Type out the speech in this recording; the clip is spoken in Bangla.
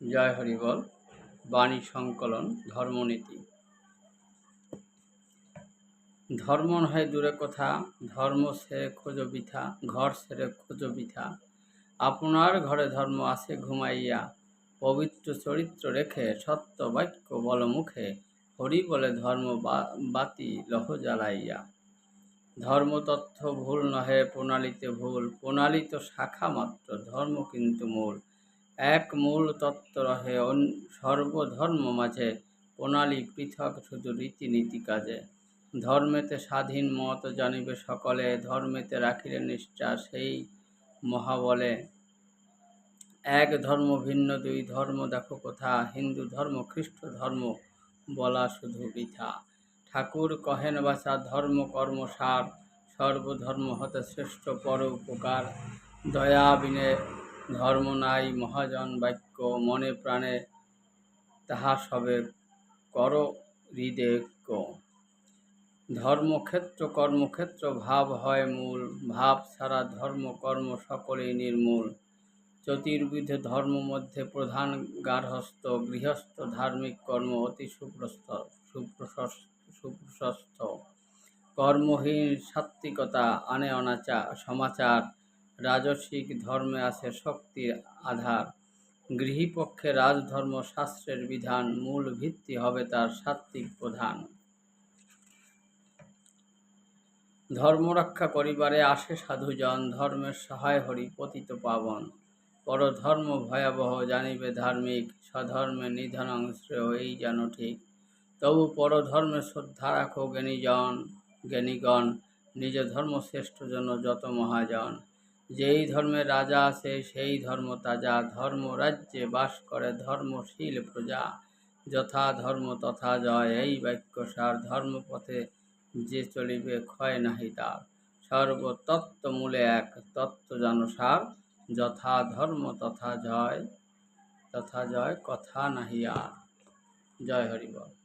জয় হরিবল বাণী সংকলন, ধর্মনীতি। ধর্ম নহে দূরে কথা, ধর্ম সেরে খোঁজো বিথা, ঘর সেরে খোঁজো বিথা। আপনার ঘরে ধর্ম আছে ঘুমাইয়া, পবিত্র চরিত্র রেখে সত্য বাক্য বল মুখে, হরি বলে ধর্ম বাতি লহ জ্বালাইয়া। ধর্মতত্ত্ব ভুল নহে প্রণালীতে ভুল প্রণালী তো শাখা মাত্র, ধর্ম কিন্তু মূল। এক মূল তত্ত্ব রহে সর্বধর্ম মাঝে। প্রণালী পৃথক শুধু রীতিনীতি কাজে। ধর্মেতে স্বাধীন মত জানিবে সকলে, ধর্মেতে রাখিলে নিষ্ঠা সেই মহাবলে। এক ধর্ম ভিন্ন, দুই ধর্ম দেখো কোথা, হিন্দু ধর্ম খ্রিস্ট ধর্ম বলা শুধু বৃথা। ঠাকুর কহেন বাসা ধর্ম কর্ম সার, সর্বধর্ম হতে শ্রেষ্ঠ পর উপকার। দয়া বিনে ধর্ম নাই, মহাজন বাক্য মনে প্রাণে, তাহা সবে কর হৃদয়জ্ঞ ধর্মক্ষেত্র, কর্মক্ষেত্র, ভাব হয় মূল। ভাব ছাড়া ধর্ম, কর্ম সকলেই নির্মূল। চতুর্বিধ ধর্ম মধ্যে প্রধান গার্হস্থ, গৃহস্থ ধার্মিক কর্ম অতি সুপ্রস্ত সুপ্রশস্ত সুপ্রশস্ত। কর্মহীন সাত্ত্বিকতা, আনে অনাচার সমাচার রাজসিক ধর্মে আছে শক্তির আধার। গৃহীপক্ষে রাজধর্ম শাস্ত্রের বিধান, মূল ভিত্তি হবে তার সাত্ত্বিক প্রধান। ধর্ম রক্ষা করিবারে আসে সাধুজন, ধর্মের সহায় হরি পতিত পাবন। পরধর্ম ভয়াবহ জানিবে ধার্মিক, স্বধর্মে নিধন শ্রেয়, এই যেন ঠিক। তবু পরধর্মে শ্রদ্ধা রাখো জ্ঞানীজন, জ্ঞানীগণ, নিজ ধর্ম শ্রেষ্ঠ জন্য যত মহাজন। যেই ধর্মের রাজা আছে, সেই ধর্ম তাজা। ধর্ম রাজ্যে বাস করে ধর্মশীল প্রজা। যথা ধর্ম তথা জয়, এই বাক্য বাক্যসার ধর্মপথে যে চলিবে, ক্ষয় নাহি তার। সর্বতত্ত্ব মূলে এক, তত্ত্ব জানসার যথা ধর্ম তথা জয় তথা জয়, কথা নাহি আর। জয় হরিবল।